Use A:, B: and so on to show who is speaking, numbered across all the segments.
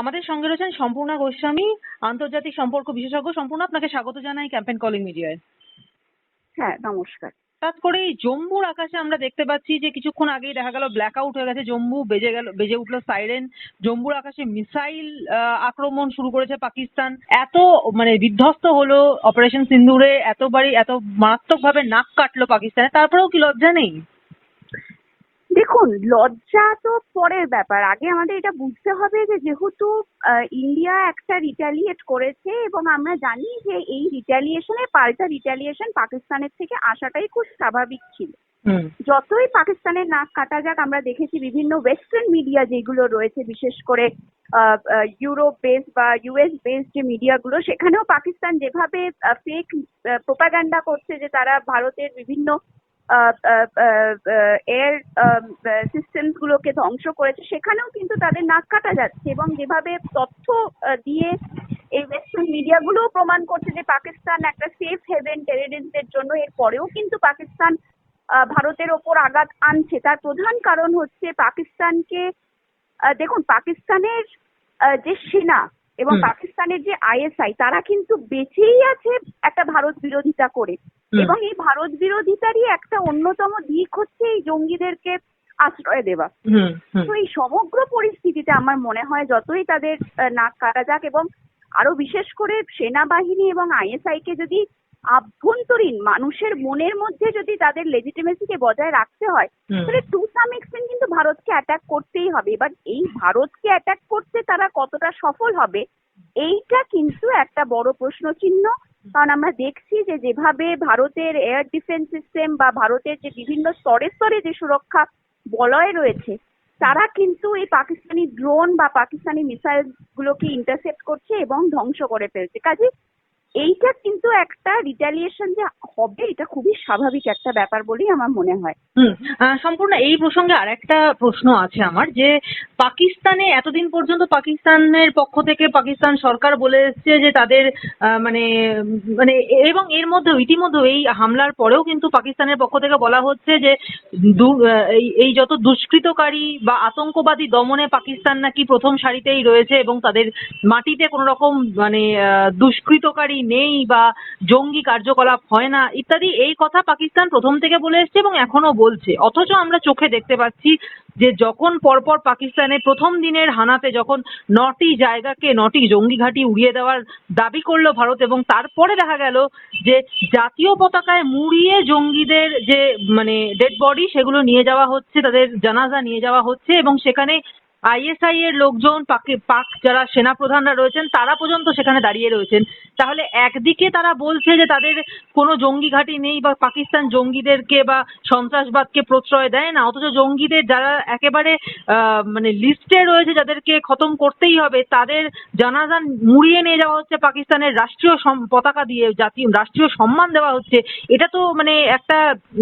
A: আমাদের সঙ্গে রয়েছেন সম্পূর্ণা গোস্বামী আন্তর্জাতিক সম্পর্ক বিশেষজ্ঞ। সম্পূর্ণ আপনাকে স্বাগত জানাই ক্যাম্পেন কলিং মিডিয়ায়
B: হ্যাঁ নমস্কার।
A: হঠাৎ করে এই জম্মুর আকাশে আমরা দেখতে পাচ্ছি যে কিছুক্ষণ আগেই দেখা গেল ব্ল্যাক আউট হয়ে গেছে জম্মু বেজে গেল বেজে উঠল সাইরেন জম্মুর আকাশে মিসাইল আক্রমণ শুরু করেছে পাকিস্তান। এত মানে বিধ্বস্ত হলো অপারেশন সিন্দুরে এতবারই এত মারাত্মক ভাবে নাক কাটলো পাকিস্তানে। তারপরেও কি লজ্জা নেই?
B: দেখুন লজ্জা তো পরের ব্যাপার। আগে আমাদের এটা বুঝতে হবে যে যেহেতু ইন্ডিয়া একটা রিটালিয়েট করেছে এবং আমরা জানি যে এই রিটালিয়েশনের পাল্টা রিটালিয়েশন পাকিস্তানের থেকে আসাটাই খুব স্বাভাবিক ছিল। যতই পাকিস্তানের নাক কাটা যাক আমরা দেখেছি বিভিন্ন ওয়েস্টার্ন মিডিয়া যেগুলো রয়েছে বিশেষ করে ইউরোপ বেস বা ইউএস বেস যে মিডিয়াগুলো সেখানেও পাকিস্তান যেভাবে ফেক প্রোপাগান্ডা করছে যে তারা ভারতের বিভিন্ন এয়ার সিস্টেমস গুলোকে ধ্বংস করেছে সেখানেও কিন্তু তাদের নাক কাটা যাচ্ছে এবং যেভাবে তথ্য দিয়ে এই ওয়েস্টার্ন মিডিয়াগুলোও প্রমাণ করছে যে পাকিস্তান একটা সেফ হেভেন টেররিস্টদের জন্য এর পরেও কিন্তু পাকিস্তান ভারতের ওপর আঘাত আনছে তার প্রধান কারণ হচ্ছে পাকিস্তানকে দেখুন পাকিস্তানের যে সেনা এবং পাকিস্তানের যে আইএসআই তারা কিন্তু বেঁচেই আছে একটা ভারত বিরোধিতা করে। এবং এই ভারত বিরোধিতারই একটা অন্যতম দিক হচ্ছে এই জঙ্গিদেরকে আশ্রয় দেওয়া। তো এই সমগ্র পরিস্থিতিতে আমার মনে হয় যতই তাদের নাক কাটা যাক এবং আরও বিশেষ করে সেনাবাহিনী এবং আইএসআই কে যদি আভ্যন্তরীণ মানুষের মনের মধ্যে যদি তাদের লেজিটিমেসিকে বজায় রাখতে হয় তাহলে টু সাম এক্সটেন্ট কিন্তু ভারতকে অ্যাটাক করতেই হবে। এবার এই ভারতকে অ্যাটাক করতে তারা কতটা সফল হবে এইটা কিন্তু একটা বড় প্রশ্ন চিহ্ন কারণ আমরা দেখছি যে যেভাবে ভারতের এয়ার ডিফেন্স সিস্টেম বা ভারতের যে বিভিন্ন স্তরে স্তরে যে সুরক্ষা বলয় রয়েছে, তারা কিন্তু এই পাকিস্তানি ড্রোন বা পাকিস্তানি মিসাইল গুলোকে ইন্টারসেপ্ট করছে এবং ধ্বংস করে ফেলছে। কাজে এইটা কিন্তু একটা রিটালিয়েশন যে হবে এটা খুবই স্বাভাবিক একটা ব্যাপার বলেই আমার মনে হয়।
A: সম্পূর্ণ এই প্রসঙ্গে আরেকটা প্রশ্ন আছে আমার যে পাকিস্তানে এতদিন পর্যন্ত পাকিস্তানের পক্ষ থেকে পাকিস্তান সরকার বলে এসছে যে তাদের মানে মানে এবং এর মধ্যে ইতিমধ্যে এই হামলার পরেও কিন্তু পাকিস্তানের পক্ষ থেকে বলা হচ্ছে যে এই যত দুষ্কৃতকারী বা আতঙ্কবাদী দমনে পাকিস্তান নাকি প্রথম সারিতেই রয়েছে এবং তাদের মাটিতে কোনো রকম মানে আহ, দুষ্কৃতকারী নেই বা জঙ্গি কার্যকলাপ হয় না, ইত্যাদি, এই কথা পাকিস্তান প্রথম থেকে বলে এসছে এবং এখনও বলছে। অথচ আমরা চোখে দেখতে পাচ্ছি যে যখন পরপর পাকিস্তানে প্রথম দিনের হানাতে যখন নটি জায়গাকে, নটি জঙ্গি ঘাঁটি উড়িয়ে দেওয়ার দাবি করল ভারত এবং তারপরে দেখা গেল যে জাতীয় পতাকায় মুড়িয়ে জঙ্গিদের যে মানে ডেড বডি সেগুলো নিয়ে যাওয়া হচ্ছে, তাদের জানাজা নিয়ে যাওয়া হচ্ছে এবং সেখানে আইএসআই এর লোকজন, পাকে, পাক যারা সেনাপ্রধানরা রয়েছেন, তারা পর্যন্ত সেখানে দাঁড়িয়ে রয়েছেন। তাহলে একদিকে তারা বলছে যে তাদের কোনো জঙ্গি ঘাঁটি নেই বা পাকিস্তান জঙ্গিদেরকে বা সন্ত্রাসবাদকে প্রশ্রয় দেয় না, অথচ জঙ্গিদের যারা একেবারে মানে লিস্টে রয়েছে যাদেরকে খতম করতেই হবে, তাদের জানাজান মুড়িয়ে নিয়ে যাওয়া হচ্ছে পাকিস্তানের রাষ্ট্রীয় পতাকা দিয়ে জাতীয় রাষ্ট্রীয় সম্মান দেওয়া হচ্ছে। এটা তো মানে একটা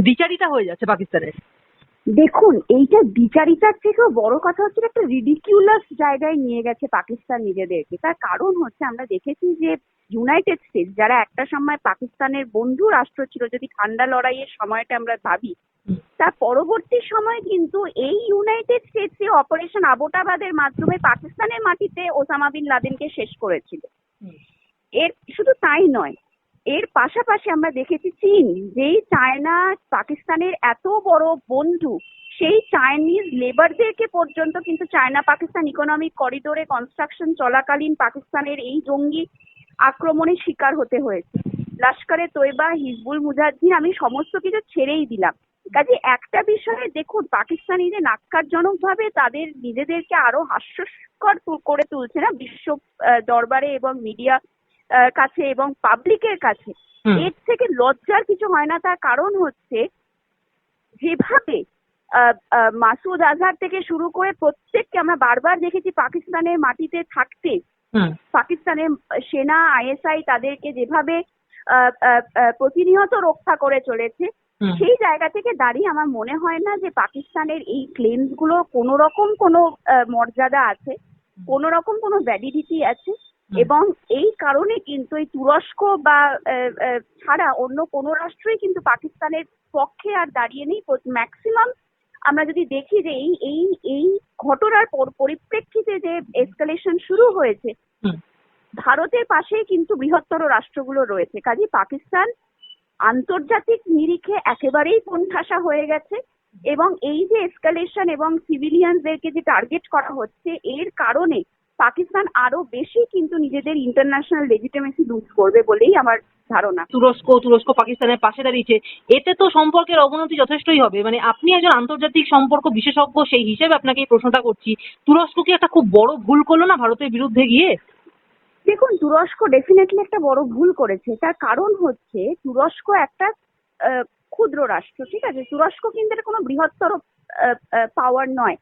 A: দ্বিচারিতা হয়ে যাচ্ছে পাকিস্তানের।
B: দেখুন এইটা বিচারিতার থেকেও বড় কথা হচ্ছে একটা রিডিকিউলাস জায়গায় নিয়ে গেছে পাকিস্তান নিজেদেরকে তার কারণ হচ্ছে আমরা দেখেছি যে ইউনাইটেড স্টেটস যারা একটা সময় পাকিস্তানের বন্ধু রাষ্ট্র ছিল যদি ঠান্ডা লড়াইয়ের সময়টা আমরা ভাবি। তার পরবর্তী সময় কিন্তু এই ইউনাইটেড স্টেটস এ অপারেশন আবোটাবাদের মাধ্যমে পাকিস্তানের মাটিতে ওসামা বিন লাদেনকে শেষ করেছিল এর শুধু তাই নয় এর পাশাপাশি আমরা দেখেছি চীন, যেই চায়না, পাকিস্তানের এত বড় বন্ধু, সেই চাইনিজ লেবারদেরকে পর্যন্ত কিন্তু চায়না পাকিস্তান ইকোনমিক করিডোরে কনস্ট্রাকশন চলাকালীন পাকিস্তানের এই জঙ্গি আক্রমণের শিকার হতে হয়েছে। লস্করে তৈবা হিজবুল মুজাহিদিন, আমি সমস্ত কিছু ছেড়েই দিলাম। কাজে একটা বিষয়ে দেখুন পাকিস্তানিদের নাক্কারজনক ভাবে তাদের নিজেদেরকে আরও হাস্যস্কর তু- করে তুলছে না বিশ্ব দরবারে এবং মিডিয়া কাছে এবং পাবলিকের কাছে। এর থেকে লজ্জার কিছু হয় না তার কারণ হচ্ছে যেভাবে মাসুদ আজহার থেকে শুরু করে প্রত্যেককে আমরা বারবার দেখেছি পাকিস্তানের মাটিতে থাকতে। পাকিস্তানের সেনা আইএসআই তাদেরকে যেভাবে প্রতিনিয়ত রক্ষা করে চলেছে সেই জায়গা থেকে দাঁড়িয়ে আমার মনে হয় না যে পাকিস্তানের এই ক্লেমসগুলো কোনো রকম কোনো মর্যাদা আছে কোনো রকম কোনো ভ্যালিডিটি আছে। এবং এই কারণে কিন্তু এই তুরস্ক বা ছাড়া অন্য কোনো রাষ্ট্রই কিন্তু পাকিস্তানের পক্ষে আর দাঁড়িয়ে নেই। ম্যাক্সিমাম আমরা যদি দেখি যে এই এই এই ঘটনার পরিপ্রেক্ষিতে যে এসকালেশন শুরু হয়েছে ভারতের পাশেই কিন্তু বৃহত্তর রাষ্ট্রগুলো রয়েছে। কাজে পাকিস্তান আন্তর্জাতিক নিরিখে একেবারেই কোণঠাসা হয়ে গেছে এবং এই যে এসকালেশন এবং সিভিলিয়ানদেরকে যে টার্গেট করা হচ্ছে এর কারণে পাকিস্তান আরও বেশি কিন্তু নিজেদের ইন্টারন্যাশনাল লেজিটিমেসি লুজ করবে বলেই আমার ধারণা।
A: তুরস্ক তুরস্ক পাকিস্তানের পাশে দাঁড়িয়েছে। এতে তো সম্পর্কের অবনতি যথেষ্টই হবে। মানে আপনি একজন আন্তর্জাতিক সম্পর্ক বিশেষজ্ঞ সেই হিসেবে আপনাকে এই প্রশ্নটা করছি। তুরস্ক কি একটা খুব বড় ভুল করল না ভারতের বিরুদ্ধে গিয়ে?
B: দেখুন তুরস্ক ডেফিনেটলি একটা বড় ভুল করেছে। তার কারণ হচ্ছে তুরস্ক একটা আহ, ক্ষুদ্র রাষ্ট্র ঠিক আছে? তুরস্ক কিন্তু কোনো বৃহত্তর পাওয়ার নয়।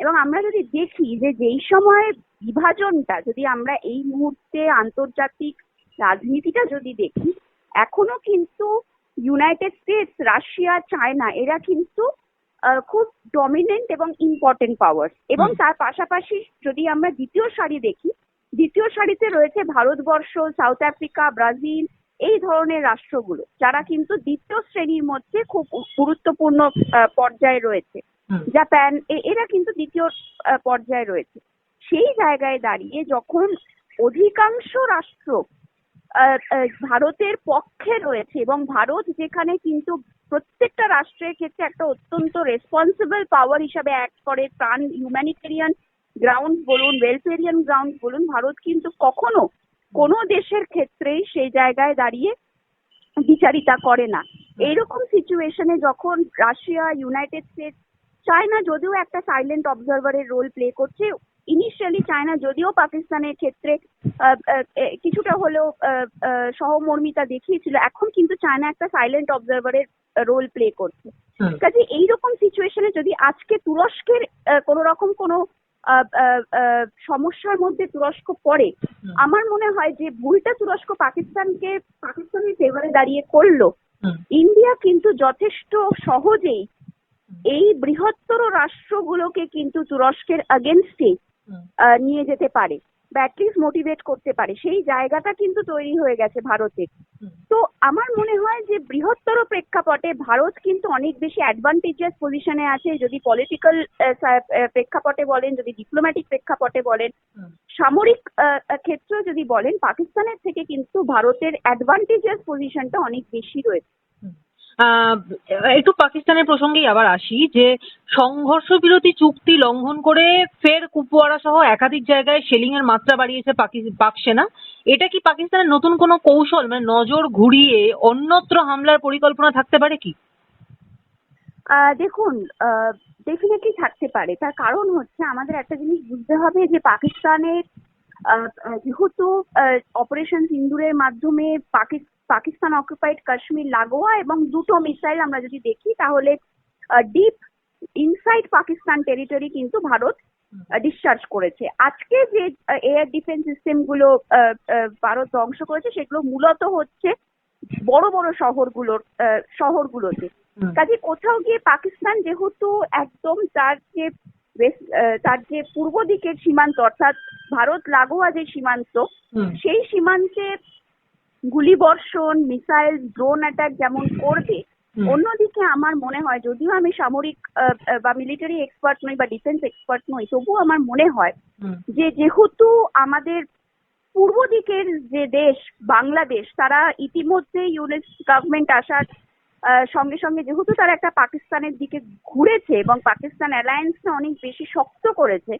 B: এবং আমরা যদি দেখি যে যেই সময় বিভাজনটা যদি আমরা এই মুহূর্তে আন্তর্জাতিক রাজনীতিটা যদি দেখি এখনও কিন্তু ইউনাইটেড স্টেটস রাশিয়া চায়না এরা কিন্তু খুব ডমিনেন্ট এবং ইম্পর্টেন্ট পাওয়ার এবং তার পাশাপাশি যদি আমরা দ্বিতীয় সারি দেখি দ্বিতীয় সারিতে রয়েছে ভারতবর্ষ সাউথ আফ্রিকা ব্রাজিল এই ধরনের রাষ্ট্রগুলো যারা কিন্তু দ্বিতীয় শ্রেণির মধ্যে খুব গুরুত্বপূর্ণ পর্যায়ে রয়েছে। জাপান এরা কিন্তু দ্বিতীয় পর্যায়ে রয়েছে। সেই জায়গায় দাঁড়িয়ে যখন অধিকাংশ রাষ্ট্র ভারতের পক্ষে রয়েছে এবং ভারত যেখানে কিন্তু প্রত্যেকটা রাষ্ট্রের ক্ষেত্রে একটা অত্যন্ত রেসপন্সিবল পাওয়ার হিসাবে অ্যাক্ট করে, প্রাণ হিউম্যানিটেরিয়ান গ্রাউন্ড বলুন ওয়েলফেরিয়ান গ্রাউন্ড বলুন, ভারত কিন্তু কখনো কোনো দেশের ক্ষেত্রেই সেই জায়গায় দাঁড়িয়ে বিচারিতা করে না। এইরকম সিচুয়েশনে যখন রাশিয়া ইউনাইটেড স্টেটস চায়না যদিও একটা সাইলেন্ট অবজারভারের রোল প্লে করছে ইনিশিয়ালি চায়না যদিও পাকিস্তানের ক্ষেত্রে কিছুটা হলেও সহমর্মিতা দেখিয়েছিল এখন কিন্তু চায়না একটা সাইলেন্ট অবজারভারের রোল প্লে করছে। কাজে এইরকম সিচুয়েশনে যদি আজকে তুরস্কের কোনো রকম কোনো সমস্যার মধ্যে তুরস্ক পড়ে আমার মনে হয় যে ভুলটা তুরস্ক পাকিস্তানকে পাকিস্তানের ফেভারে দাঁড়িয়ে করল ইন্ডিয়া কিন্তু যথেষ্ট সহজেই এই বৃহত্তর রাষ্ট্রগুলোকে কিন্তু তুরস্কের আগেনস্টে। নিয়ে যেতে পারে। বা অ্যাটলিস্ট মোটিভেট করতে পারে। সেই জায়গাটা কিন্তু তৈরি হয়ে গেছে
A: ভারতে।
B: তো আমার মনে হয় যে বৃহত্তর প্রেক্ষাপটে ভারত কিন্তু অনেক বেশি অ্যাডভান্টেজিয়াস পজিশনে আছে। যদি পলিটিক্যাল প্রেক্ষাপটে বলেন যদি ডিপ্লোম্যাটিক প্রেক্ষাপটে বলেন সামরিক ক্ষেত্রেও যদি বলেন পাকিস্তানের থেকে কিন্তু ভারতের অ্যাডভান্টেজিয়াস পজিশনটা অনেক বেশি রয়েছে।
A: আহ, একটু পাকিস্তানের প্রসঙ্গেই আবার আসি যে সংঘর্ষ বিরতি চুক্তি লঙ্ঘন করে ফের কুপওয়ারা সহ একাধিক জায়গায় শেলিং এর মাত্রা বাড়িয়েছে পাকি- সেনা। এটা কি পাকিস্তানের নতুন কোনো কৌশল মানে নজর ঘুরিয়ে অন্যত্র হামলার পরিকল্পনা থাকতে পারে কি?
B: দেখুন ডেফিনেটলি থাকতে পারে। তার কারণ হচ্ছে আমাদের একটা জিনিস বুঝতে হবে যে পাকিস্তানের যেহেতু অপারেশন সিন্দুরের মাধ্যমে পাকিস- পাকিস্তান অকুপাইড কাশ্মীর লাগোয়া এবং দুটো মিসাইল আমরা যদি দেখি তাহলে ডিপ ইনসাইড পাকিস্তান টেরিটরি কিন্তু ভারত ডিসচার্জ করেছে। আজকে যে এয়ার ডিফেন্স সিস্টেমগুলো ভারত ধ্বংস করেছে সেগুলো মূলত হচ্ছে বড় বড় শহরগুলোর শহরগুলোতে। কাজে কোথাও গিয়ে পাকিস্তান যেহেতু একদম তার যে তার যে পূর্ব দিকের সীমান্ত অর্থাৎ ভারত লাগোয়া যে সীমান্ত সেই সীমান্তে গুলিবর্ষণ মিসাইল ড্রোন অ্যাটাক যেমন করবে অন্যদিকে আমার মনে হয় যদিও আমি সামরিক বা মিলিটারি এক্সপার্ট নই বা ডিফেন্স এক্সপার্ট নই তবুও আমার মনে হয় যে যেহেতু আমাদের পূর্ব দিকের যে দেশ বাংলাদেশ তারা ইতিমধ্যে ইউনেস গভর্নমেন্ট আসার সঙ্গে সঙ্গে যেহেতু তারা একটা পাকিস্তানের দিকে ঘুরেছে এবং পাকিস্তান অ্যালায়েন্সটা অনেক বেশি শক্ত করেছে।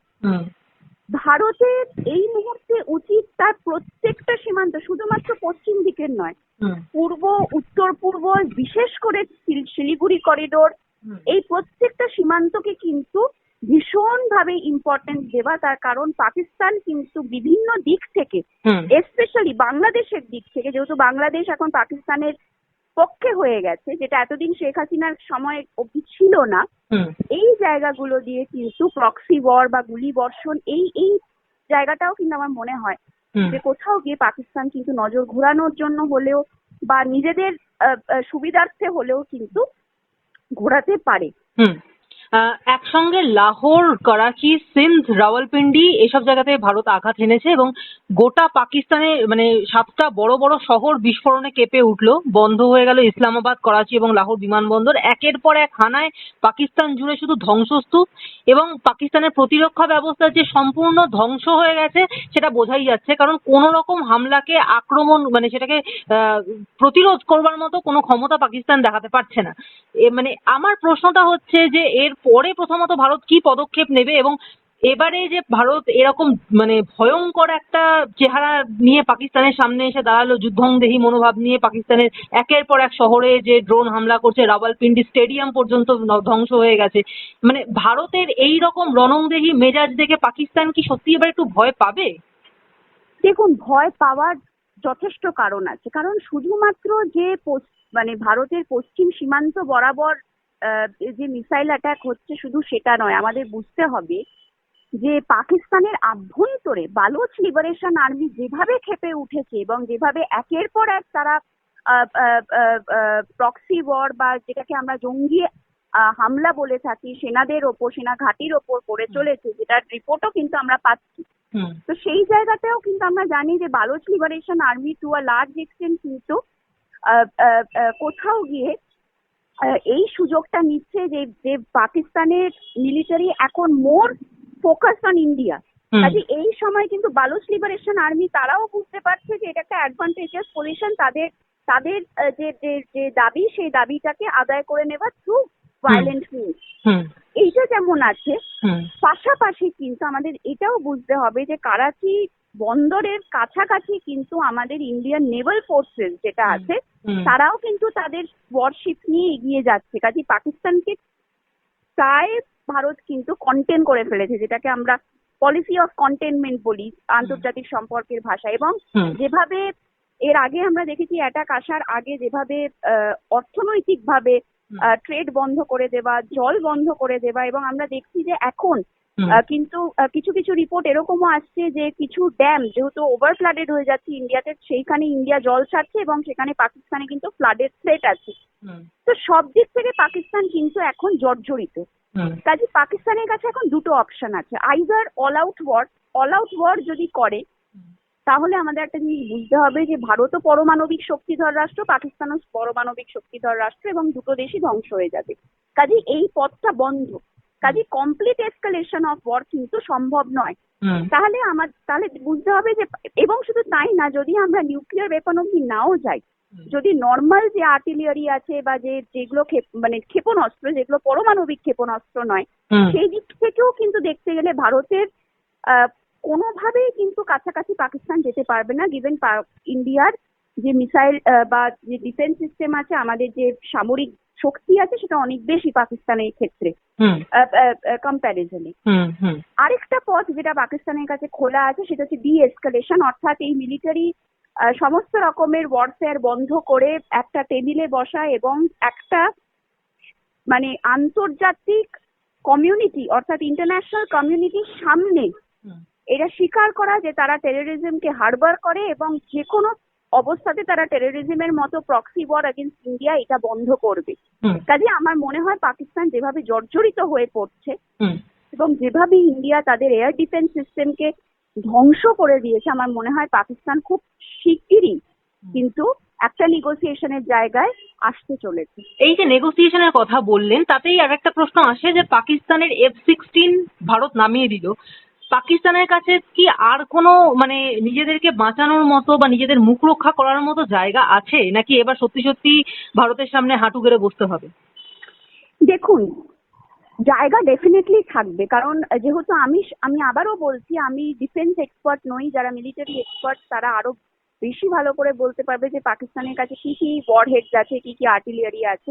B: ভারতের এই মুহূর্তে উচিত তার প্রত্যেকটা সীমান্ত শুধুমাত্র পশ্চিম দিকের নয় পূর্ব উত্তর পূর্ব বিশেষ করে শিল- শিলিগুড়ি করিডোর এই প্রত্যেকটা সীমান্তকে কিন্তু ভীষণভাবে ইম্পর্টেন্স দেওয়া তার কারণ পাকিস্তান কিন্তু বিভিন্ন দিক থেকে স্পেশালি বাংলাদেশের দিক থেকে যেহেতু বাংলাদেশ এখন পাকিস্তানের পক্ষে হয়ে গেছে যেটা এতদিন শেখ হাসিনার সময় অবধি ছিল না এই জায়গাগুলো দিয়ে কিন্তু প্রক্সি ওয়ার বা গুলি বর্ষণ এই এই জায়গাটাও কিন্তু আমার মনে হয় যে কোথাও গিয়ে পাকিস্তান কিন্তু নজর ঘোরানোর জন্য হলেও বা নিজেদের সুবিধার্থে হলেও কিন্তু ঘোরাতে পারে।
A: একসঙ্গে লাহোর, করাচি, সিন্ধ, রাওয়ালপিন্ডি এসব জায়গাতে ভারত আঘাত হেনেছে এবং গোটা পাকিস্তানে মানে সাতটা বড় বড় শহর বিস্ফোরণে কেঁপে উঠল। বন্ধ হয়ে গেল ইসলামাবাদ, করাচি এবং লাহোর বিমানবন্দর। একের পর এক হানায় পাকিস্তান জুড়ে শুধু ধ্বংসস্তূপ এবং পাকিস্তানের প্রতিরক্ষা ব্যবস্থা যে সম্পূর্ণ ধ্বংস হয়ে গেছে সেটা বোঝাই যাচ্ছে। কারণ কোন রকম হামলাকে আক্রমণ মানে সেটাকে প্রতিরোধ করবার মতো কোনো ক্ষমতা পাকিস্তান দেখাতে পারছে না। মানে আমার প্রশ্নটা হচ্ছে যে এর পরে প্রথমত ভারত কি পদক্ষেপ নেবে এবং এবারে যে ভারত এরকম মানে ভয়ঙ্কর একটা চেহারা নিয়ে পাকিস্তানের সামনে এসে দাঁড়াল, যুদ্ধংদেহী মনোভাব নিয়ে পাকিস্তানের একের পর এক শহরে যে ড্রোন হামলা করছে, রাওয়ালপিন্ডি স্টেডিয়াম পর্যন্ত ধ্বংস হয়ে গেছে। মানে ভারতের এই রকম রণংদেহী মেজাজ দেখে পাকিস্তান কি সত্যি এবার একটু ভয় পাবে?
B: দেখুন, ভয় পাওয়ার যথেষ্ট কারণ আছে। কারণ শুধুমাত্র যে মানে ভারতের পশ্চিম সীমান্ত বরাবর যে মিসাইল অ্যাটাক হচ্ছে শুধু সেটা নয় আমাদের বুঝতে হবে যে পাকিস্তানের আভ্যন্তরে বালোচ লিবারেশন আর্মি যেভাবে খেপে উঠেছে এবং যেভাবে একের পর এক তারা প্রক্সি ওয়ার বা যেটাকে আমরা জঙ্গি হামলা বলে থাকি সেনাদের ওপর সেনা ঘাঁটির ওপর করে চলেছে যেটার রিপোর্টও কিন্তু আমরা পাচ্ছি। তো সেই জায়গাতেও কিন্তু আমরা জানি যে Baloch liberation army to a large extent কিন্তু কোথাও গিয়ে এই সুযোগটা নিচ্ছে যে যে পাকিস্তানের মিলিটারি এখন মোর ফোকাস অন ইন্ডিয়া কাজে এই সময় কিন্তু বালোচ লিবারেশন আর্মি তারাও বুঝতে পারছে যে এটা একটা অ্যাডভান্টেজিয়াস পজিশন তাদের তাদের যে যে দাবি সেই দাবিটাকে আদায় করে নেওয়া থ্রু ভায়োলেন্ট মিনস
A: হুম।
B: এইটা যেমন আছে পাশাপাশি কিন্তু আমাদের এটাও বুঝতে হবে যে করাচি বন্দরের কাছাকাছি কিন্তু আমাদের ইন্ডিয়ান নেভাল ফোর্সেস যেটা আছে তারাও কিন্তু তাদের ওয়ারশিপ নিয়ে এগিয়ে যাচ্ছে। কাজে পাকিস্তানকে প্রায় ভারত কিন্তু কন্টেন করে ফেলেছে যেটাকে আমরা পলিসি অফ কন্টেনমেন্ট বলি আন্তর্জাতিক সম্পর্কের ভাষা এবং যেভাবে এর আগে আমরা দেখেছি অ্যাটাক আসার আগে যেভাবে অর্থনৈতিক ভাবে
A: হুম।
B: ট্রেড বন্ধ করে দেওয়া জল বন্ধ করে দেওয়া এবং আমরা দেখছি যে এখন কিন্তু কিছু কিছু রিপোর্ট এরকমও আসছে যে কিছু ড্যাম যেহেতু ওভার ফ্লাডেড হয়ে যাচ্ছে ইন্ডিয়াতে সেইখানে ইন্ডিয়া জল ছাড়ছে এবং সেখানে পাকিস্তানে কিন্তু ফ্লাডের থ্রেট আছে। তো সব দিক থেকে পাকিস্তান কিন্তু এখন জর্জরিত। কাজে পাকিস্তানের কাছে এখন দুটো অপশন আছে। Either all out war all out war যদি করে তাহলে আমাদের একটা জিনিস বুঝতে হবে যে ভারতও পরমাণবিক শক্তিধর রাষ্ট্র পাকিস্তানও পরমাণবিক শক্তিধর রাষ্ট্র এবং দুটো দেশই ধ্বংস হয়ে যাবে। কাজে এই পথটা বন্ধ। কাজে কমপ্লিট এসকালেশন অফ ওয়ার কিন্তু সম্ভব নয়। তাহলে আমার তাহলে বুঝতে হবে যে এবং শুধু তাই না যদি আমরা নিউক্লিয়ার ওয়েপন অব্দি নাও যাই যদি নর্মাল যে আর্টিলারি আছে বা যে যেগুলো মানে ক্ষেপণাস্ত্র যেগুলো পরমাণবিক ক্ষেপণাস্ত্র নয় সেই দিক থেকেও কিন্তু দেখতে গেলে ভারতের আহ, কোনোভাবেই কিন্তু কাছাকাছি পাকিস্তান যেতে পারবে না গিভেন ইন্ডিয়ার যে মিসাইল বা যে ডিফেন্স সিস্টেম আছে আমাদের যে সামরিক শক্তি আছে সেটা অনেক বেশি পাকিস্তানের ক্ষেত্রে। কম্প্যারিজনে আরেকটা পথ যেটা পাকিস্তানের কাছে খোলা আছে সেটা হচ্ছে ডি এসকালেশন অর্থাৎ এই মিলিটারি সমস্ত রকমের ওয়ারফেয়ার বন্ধ করে একটা টেবিলে বসা এবং একটা মানে আন্তর্জাতিক কমিউনিটি অর্থাৎ ইন্টারন্যাশনাল কমিউনিটির সামনে এটা স্বীকার করা যে তারা টেরোরিজমকে হারবার করে এবং যে কোনো অবস্থাতে তারা টেরোরিজমের মতো প্রক্সি ওয়ার এগেনস্ট ইন্ডিয়া এটা বন্ধ করবে। কাজে আমার মনে হয় পাকিস্তান যেভাবে জর্জরিত হয়ে পড়ছে এবং যেভাবে ইন্ডিয়া তাদের এয়ার ডিফেন্স সিস্টেমকে ধ্বংস করে দিয়েছে আমার মনে হয় পাকিস্তান খুব শিগগিরই কিন্তু একটা নেগোসিয়েশনের জায়গায় আসতে চলেছে।
A: এই যে নেগোসিয়েশনের কথা বললেন তাতেই আর একটা প্রশ্ন আসে যে পাকিস্তানের এফ সিক্সটিন ভারত নামিয়ে দিল। পাকিস্তানের কাছে কি আর কোনো মানে নিজেদেরকে বাঁচানোর মতো বা নিজেদের মুখ রক্ষা করার মতো জায়গা আছে? নাকি এবার সত্যি সত্যি ভারতের সামনে হাঁটু গেড়ে বসতে হবে?
B: দেখুন জায়গা ডেফিনেটলি থাকবে। কারণ যেহেতু আমি আমি আবারও বলছি আমি ডিফেন্স এক্সপার্ট নই যারা মিলিটারি এক্সপার্ট তারা আরও বেশি ভালো করে বলতে পারবে যে পাকিস্তানের কাছে কি কি ওয়ার হেডস আছে কি কি আর্টিলারি আছে।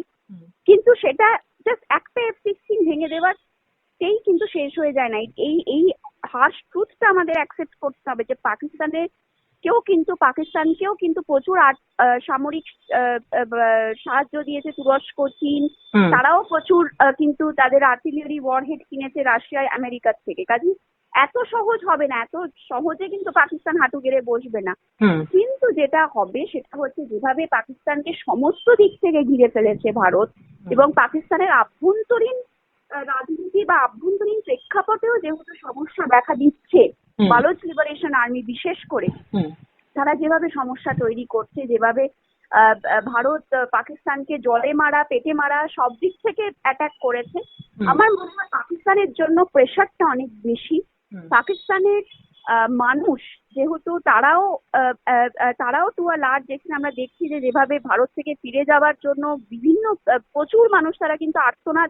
B: কিন্তু সেটা জাস্ট একটা এফ সিক্সটিন ভেঙে দেওয়ার সেই কিন্তু শেষ হয়ে যায় না। এই এই হার্শ ট্রুথটা আমাদের অ্যাকসেপ্ট করতে হবে যে পাকিস্তানের কেউ কিন্তু পাকিস্তানকেও কিন্তু প্রচুর সামরিক সাহায্য দিয়েছে তুরস্ক চীন। তারাও প্রচুর কিন্তু তাদের আর্টিলারি ওয়ারহেড কিনেছে রাশিয়া আমেরিকার থেকে। কাজে এত সহজ হবে না এত সহজে কিন্তু পাকিস্তান হাঁটু গেড়ে বসবে না। কিন্তু যেটা হবে সেটা হচ্ছে যেভাবে পাকিস্তানকে সমস্ত দিক থেকে ঘিরে ফেলেছে ভারত এবং পাকিস্তানের আভ্যন্তরীণ রাজনীতি বা আভ্যন্তরীণ প্রেক্ষাপটেও যেহেতু সমস্যা দেখা দিচ্ছে। বালোচ লিবারেশন আর্মি বিশেষ করে তারা যেভাবে সমস্যা তৈরি করছে যেভাবে ভারত পাকিস্তানকে জলে মারা পেটে মারা সব দিক থেকে অ্যাটাক করেছে। আমার মনে হয় পাকিস্তানের জন্য প্রেশারটা অনেক বেশি। পাকিস্তানের মানুষ যেহেতু তারাও তারাও টু আ লার্জ এক্সটেন্ট আমরা দেখছি যে যেভাবে ভারত থেকে ফিরে যাওয়ার জন্য বিভিন্ন প্রচুর মানুষ তারা কিন্তু আর্তনাদ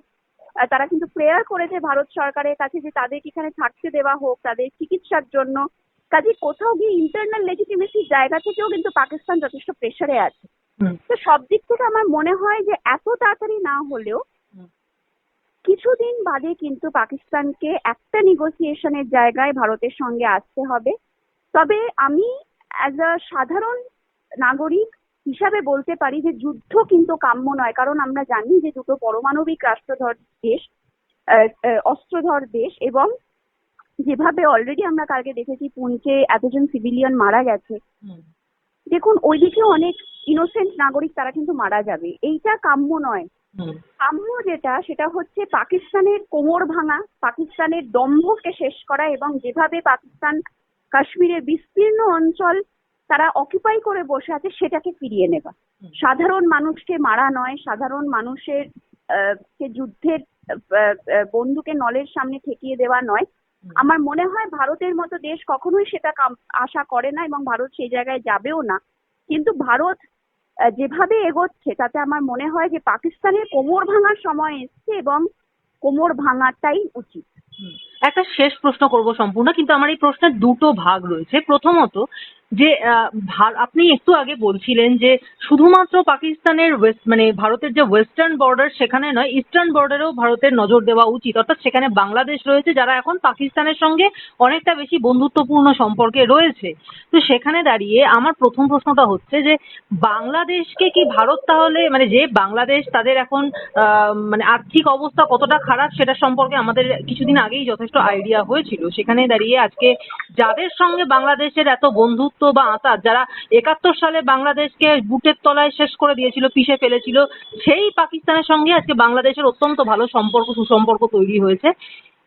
B: তারা কিন্তু প্রেয়ার করেছে ভারত সরকারের কাছে যে তাদের এখানে থাকতে দেওয়া হোক তাদের চিকিৎসার জন্য। কাজে কোথাও গিয়ে ইন্টারনাল লেজিটিমেসির জায়গা থেকেও কিন্তু পাকিস্তান যথেষ্ট প্রেশারে আছে। তো সব দিক থেকে আমার মনে হয় যে এত তাড়াতাড়ি না হলেও কিছুদিন বাদে কিন্তু পাকিস্তানকে একটা নেগোসিয়েশনের জায়গায় ভারতের সঙ্গে আসতে হবে। তবে আমি অ্যাজ আ সাধারণ নাগরিক হিসাবে বলতে পারি যে যুদ্ধ কিন্তু কাম্য নয় কারণ আমরা জানি যে দুটো পরমাণবিক রাষ্ট্রধর দেশ অস্ত্রধর দেশ এবং যেভাবে অলরেডি আমরা কালকে দেখেছি পুঞ্চে এতজন সিভিলিয়ান মারা গেছে। দেখুন ওইদিকেও অনেক ইনোসেন্ট নাগরিক তারা কিন্তু মারা যাবে। এইটা কাম্য নয়। কাম্য যেটা সেটা হচ্ছে পাকিস্তানের কোমর ভাঙা পাকিস্তানের দম্ভকে শেষ করা এবং যেভাবে পাকিস্তান কাশ্মীরের বিস্তীর্ণ অঞ্চল তারা অকুপাই করে বসে আছে সেটাকে ফিরিয়ে নেওয়া।
A: হুম।
B: সাধারণ মানুষকে মারা নয় সাধারণ মানুষের যুদ্ধের আহ, নলের সামনে ঠেকিয়ে দেওয়া নয়। আমার মনে হয় ভারতের মতো দেশ কখনোই সেটা আশা করে না এবং ভারত সেই জায়গায় যাবেও না। কিন্তু ভারত যেভাবে এগোচ্ছে তাতে আমার মনে হয় যে পাকিস্তানের কোমর ভাঙার সময় এসছে এবং কোমর ভাঙাটাই উচিত।
A: একটা শেষ প্রশ্ন করব সম্পূর্ণ কিন্তু আমার এই প্রশ্নের দুটো ভাগ রয়েছে। প্রথমত যে আপনি একটু আগে বলছিলেন যে শুধুমাত্র পাকিস্তানের মানে ভারতের যে ওয়েস্টার্ন বর্ডার সেখানে নয়, ইস্টার্ন বর্ডারেও ভারতের নজর দেওয়া উচিত। অর্থাৎ সেখানে বাংলাদেশ রয়েছে, যারা এখন পাকিস্তানের সঙ্গে অনেকটা বেশি বন্ধুত্বপূর্ণ সম্পর্কে রয়েছে। তো সেখানে দাঁড়িয়ে আমার প্রথম প্রশ্নটা হচ্ছে যে, বাংলাদেশকে কি ভারত তাহলে মানে যে বাংলাদেশ তাদের এখন মানে আর্থিক অবস্থা কতটা খারাপ সেটা সম্পর্কে আমাদের কিছুদিন আগেই যথেষ্ট আইডিয়া হয়েছিল। সেখানে দাঁড়িয়ে আজকে যাদের সঙ্গে বাংলাদেশের এত বন্ধুত্ব বা আঁতাত, যারা একাত্তর সালে বাংলাদেশকে বুটের তলায় শেষ করে দিয়েছিল, পিষে ফেলেছিল, সেই পাকিস্তানের সঙ্গে আজকে বাংলাদেশের অত্যন্ত ভালো সম্পর্ক, সুসম্পর্ক তৈরি হয়েছে।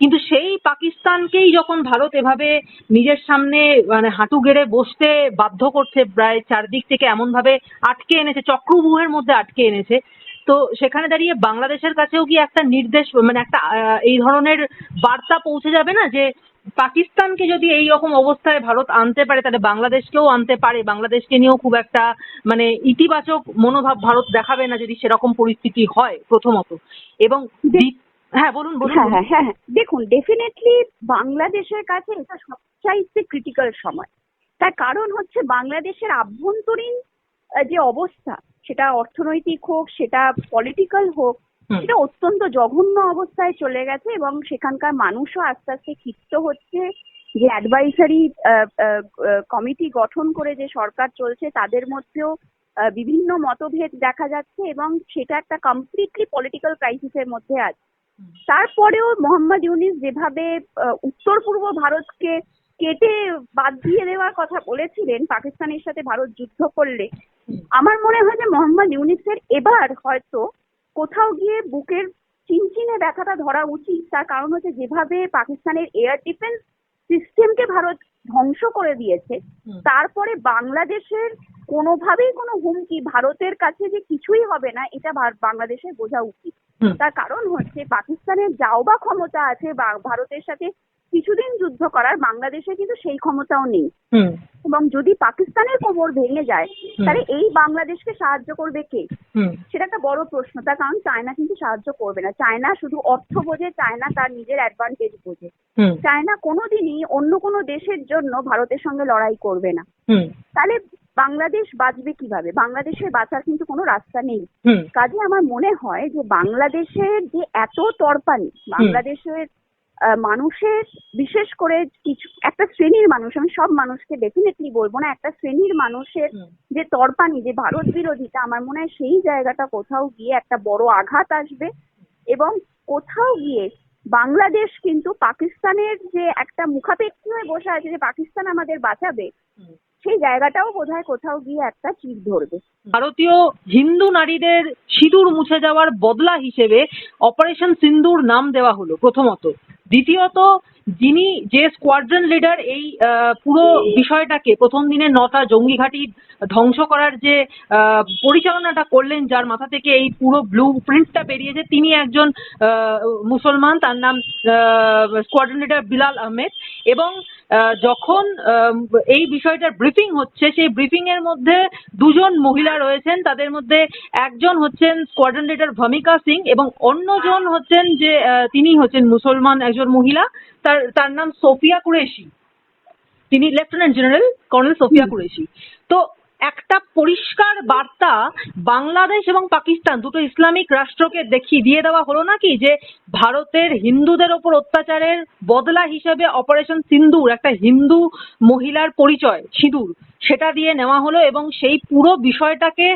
A: কিন্তু সেই পাকিস্তানকেই যখন ভারত এভাবে নিজের সামনে মানে হাঁটু গেড়ে বসতে বাধ্য করছে, প্রায় চারদিক থেকে এমন ভাবে আটকে এনেছে চক্রব্যূহের মধ্যে আটকে এনেছে, তো সেখানে দাঁড়িয়ে বাংলাদেশের কাছেও কি একটা নির্দেশ মানে একটা এই ধরনের বার্তা পৌঁছে যাবে না যে পাকিস্তানকে যদি এই রকম অবস্থায় ভারত আনতে পারে তাহলে বাংলাদেশকেও আনতে পারে। বাংলাদেশকে নিয়েও খুব একটা মানে ইতিবাচক মনোভাব ভারত দেখাবে না যদি সেরকম পরিস্থিতি হয় প্রথমত। এবং হ্যাঁ বলুন বলুন
B: হ্যাঁ হ্যাঁ হ্যাঁ হ্যাঁ। দেখুন ডেফিনেটলি বাংলাদেশের কাছে এটা সবচাইতে ক্রিটিক্যাল সময়। তার কারণ হচ্ছে বাংলাদেশের আভ্যন্তরীণ যে অবস্থা সেটা অর্থনৈতিক হোক সেটা পলিটিক্যাল হোক। সেটা অত্যন্ত জঘন্য অবস্থায় চলে গেছে এবং সেখানকার মানুষও আস্তে আস্তে ক্ষিপ্ত হচ্ছে যে অ্যাডভাইসারি কমিটি গঠন করে যে সরকার চলছে তাদের মধ্যেও বিভিন্ন মতভেদ দেখা যাচ্ছে এবং সেটা একটা কমপ্লিটলি পলিটিক্যাল ক্রাইসিসের মধ্যে আছে। তারপরেও মোহাম্মদ ইউনিস যেভাবে উত্তর পূর্ব ভারতকে কেটে বাদ দিয়ে দেওয়ার কথা বলেছিলেন পাকিস্তানের সাথে ভারত যুদ্ধ করলে আমার মনে হয় যে মোহাম্মদ ইউনিসের এবার হয়তো কোথাও গিয়ে বুকের চিনচিনে ব্যথাটা ধরা উচিত। তার কারণ হচ্ছে যেভাবে পাকিস্তানের এয়ার ডিফেন্স সিস্টেমকে ভারত ধ্বংস করে দিয়েছে তারপরে বাংলাদেশের কোনোভাবেই কোনো হুমকি ভারতের কাছে যে কিছুই হবে না এটা বাংলাদেশের বোঝা উচিত। তার কারণ হচ্ছে পাকিস্তানের যাও বা ক্ষমতা আছে ভারতের সাথে কিছুদিন যুদ্ধ করার বাংলাদেশে কিন্তু সেই ক্ষমতাও নেই। এবং যদি পাকিস্তানের কোমর ভেঙে যায় তাহলে এই বাংলাদেশকে সাহায্য করবে কে? সেটা একটা বড় প্রশ্ন তার কারণ চায়না কিন্তু সাহায্য করবে না। চায়না শুধু অর্থ বোঝে চায়না তার নিজের অ্যাডভান্টেজ বোঝে। চায়না কোনোদিনই অন্য কোনো দেশের জন্য ভারতের সঙ্গে লড়াই করবে না। তাহলে বাংলাদেশ বাঁচবে কীভাবে? বাংলাদেশের বাঁচার কিন্তু কোনো রাস্তা নেই। কাজে আমার মনে হয় যে বাংলাদেশের যে এত তরপানি বাংলাদেশের মানুষের বিশেষ করে কিছু একটা শ্রেণির মানুষ আমি সব মানুষকে ডেফিনেটলি বলব না একটা শ্রেণির মানুষের যে তরপানি যে ভারত বিরোধিতা আমার মনে হয় সেই জায়গাটা কোথাও গিয়ে একটা বড় আঘাত আসবে এবং কোথাও গিয়ে বাংলাদেশ কিন্তু পাকিস্তানের যে একটা মুখাপেক্ষী হয়ে বসে আছে যে পাকিস্তান আমাদের বাঁচাবে সেই জায়গাটাও বোধহয় কোথাও গিয়ে একটা চির ধরবে।
A: ভারতীয় হিন্দু নারীদের সিঁদুর মুছে যাওয়ার বদলা হিসেবে অপারেশন সিন্দুর নাম দেওয়া হলো প্রথমত। দ্বিতীয়ত যিনি যে স্কোয়াড্রন লিডার এই পুরো বিষয়টাকে প্রথম দিনে নটা জঙ্গি ঘাঁটি ধ্বংস করার যে পরিচালনাটা করলেন যার মাথা থেকে এই পুরো ব্লু প্রিন্টটা বেরিয়েছে তিনি একজন মুসলমান তার নাম স্কোয়াড্রন লিডার বিলাল আহমেদ। এবং যখন এই বিষয়টার ব্রিফিং হচ্ছে সেই ব্রিফিং এর মধ্যে দুজন মহিলা রয়েছেন। তাদের মধ্যে একজন হচ্ছেন স্কোয়াড্রন লিডার ভমিকা সিং এবং অন্যজন হচ্ছেন যে তিনি হচ্ছেন মুসলমান একজন মহিলা। তার তার নাম সোফিয়া কুরেশি। তিনি lieutenant general colonel Sofia Qureshi. তো একটা পরিষ্কার বার্তা বাংলাদেশ এবং পাকিস্তান, দুটো ইসলামিক রাষ্ট্রকে দেখিয়ে, দিয়ে দেওয়া হলো নাকি যে ভারতের হিন্দুদের ওপর অত্যাচারের বদলা হিসেবে অপারেশন সিন্দুর, একটা হিন্দু মহিলার পরিচয়, সিঁদুর। সেটা দিয়ে নেওয়া হলো এবং সেই পুরো বিষয়টাকে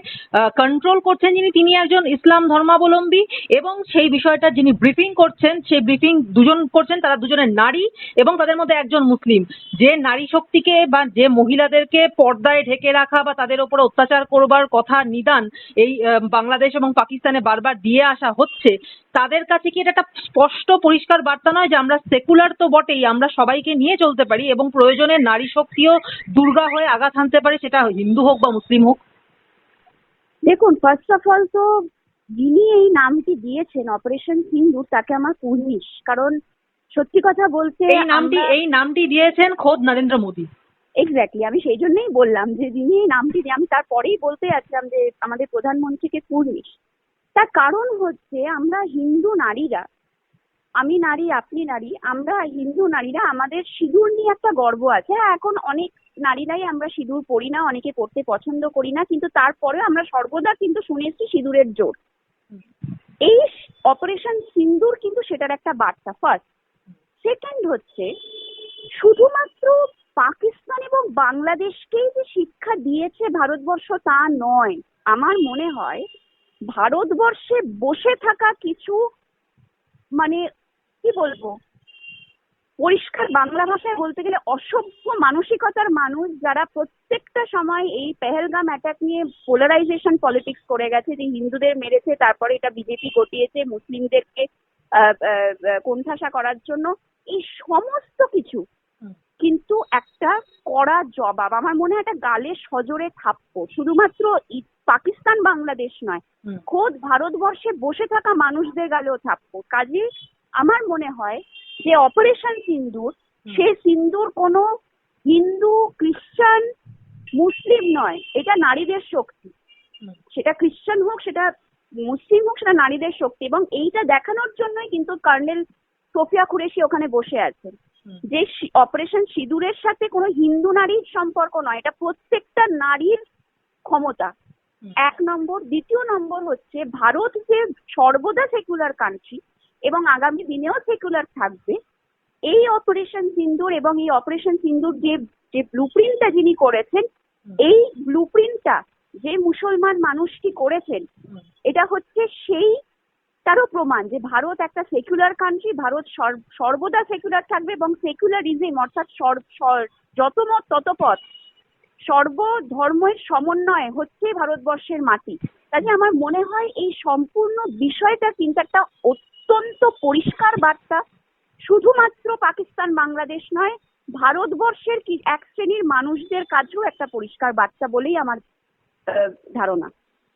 A: কন্ট্রোল করছেন যিনি, তিনি একজন ইসলাম ধর্মাবলম্বী এবং সেই বিষয়টা যিনি ব্রিফিং করছেন, সেই ব্রিফিং দুজন করছেন, তারা দুজনের নারী এবং তাদের মধ্যে একজন মুসলিম। যে নারী শক্তিকে বা যে মহিলাদেরকে পর্দায় ঢেকে রাখা বা তাদের ওপর অত্যাচার করবার কথা নিদান এই বাংলাদেশ এবং পাকিস্তানে বারবার দিয়ে আসা হচ্ছে তাদের কাছে কি এটা একটা স্পষ্ট পরিষ্কার বার্তা নয় যে আমরা সেকুলার তো বটেই আমরা সবাইকে নিয়ে চলতে পারি এবং প্রয়োজনে নারী শক্তিও দুর্গা হয়ে আঘাত হানতে পারে সেটা হিন্দু হোক বা মুসলিম হোক?
B: দেখুন ফার্স্ট অফ অল তো যিনি এই নামটি দিয়েছেন অপারেশন সিন্দুর তাকে আমার কুর্নিশ কারণ সত্যি কথা বলতে
A: এই নামটি এই নামটি দিয়েছেন খোদ নরেন্দ্র মোদী।
B: এক্স্যাক্টলি আমি সেই জন্যই বললাম যে যিনি এই নামটি দিয়ে আমি তারপরেই বলতে যাচ্ছিলাম যে আমাদের প্রধানমন্ত্রীকে কুর্নিশ তার কারণ হচ্ছে আমরা হিন্দু নারীরা, আমি নারী, আপনি নারী, আমরা হিন্দু নারীরা, আমাদের সিঁদুর নিয়ে একটা গর্ব আছে। এখন অনেক নারীরাই আমরা সিঁদুর পরি না, অনেকে পড়তে পছন্দ করি না, কিন্তু তারপরে আমরা সর্বদা কিন্তু শুনে এসেছি সিঁদুরের জোর। এই অপারেশন সিন্দুর কিন্তু সেটার একটা বার্তা। ফার্স্ট সেকেন্ড হচ্ছে, শুধুমাত্র পাকিস্তান এবং বাংলাদেশকেই যে শিক্ষা দিয়েছে ভারতবর্ষ তা নয়। আমার মনে হয় ভারতবর্ষে বসে থাকা কিছু মানে কি বলব, পরিষ্কার বাংলা ভাষায় বলতে গেলে অসভ্য মানসিকতার মানুষ যারা প্রত্যেকটা সময় এই পেহেলগাম অ্যাটাক নিয়ে পোলারাইজেশন পলিটিক্স করে গেছে, যে হিন্দুদের মেরেছে, তারপরে এটা বিজেপি ঘটিয়েছে মুসলিমদেরকে কোণঠাসা করার জন্য, এই সমস্ত কিছু। কিন্তু একটা কড়া জবাব আমার মনে হয় একটা গালে সজোরে থাপ্পড় শুধুমাত্র পাকিস্তান বাংলাদেশ নয় খোদ ভারতবর্ষে বসে থাকা মানুষদের গালেও থাপ্পড় কাজে আমার মনে হয় যে অপারেশন সিন্দুর সে সিন্দুর কোনো হিন্দু খ্রিস্টান মুসলিম নয় এটা নারীদের শক্তি। সেটা খ্রিস্টান হোক সেটা মুসলিম হোক সেটা নারীদের শক্তি। এবং এইটা দেখানোর জন্যই কিন্তু কর্নেল সোফিয়া কুরেশি ওখানে বসে আছেন। যে অপারেশন সিঁদুরের সাথে কোনো হিন্দু নারীর সম্পর্ক নয় এটা প্রত্যেকটা নারীর ক্ষমতা। এক নম্বর। দ্বিতীয় নম্বর হচ্ছে ভারত যে সর্বদা সেকুলার কান্ট্রি এবং আগামী দিনেও সেকুলার থাকবে এই অপারেশন সিন্দুর এবং এই অপারেশন সিন্দুর যে যে ব্লুপ্রিন্টটা যিনি করেছেন। এই ব্লুপ্রিন্টটা যে মুসলমান মানুষটি করেছেন এটা হচ্ছে সেই তারও প্রমাণ যে ভারত একটা সেকুলার কান্ট্রি ভারত সর- সর্বদা সেকুলার থাকবে এবং সেকুলারিজম অর্থাৎ যত মত তত পথ, সর্বধর্মের সমন্বয় হচ্ছে ভারতবর্ষের মাটি। কাজে আমার মনে হয় এই সম্পূর্ণ বিষয়টা কিন্তু একটা অত্যন্ত পরিষ্কার বার্তা। শুধুমাত্র পাকিস্তান, বাংলাদেশ নয়, ভারতবর্ষের কি, এক শ্রেণির মানুষদের কাছেও একটা পরিষ্কার বার্তা বলেই আমার ধারণা।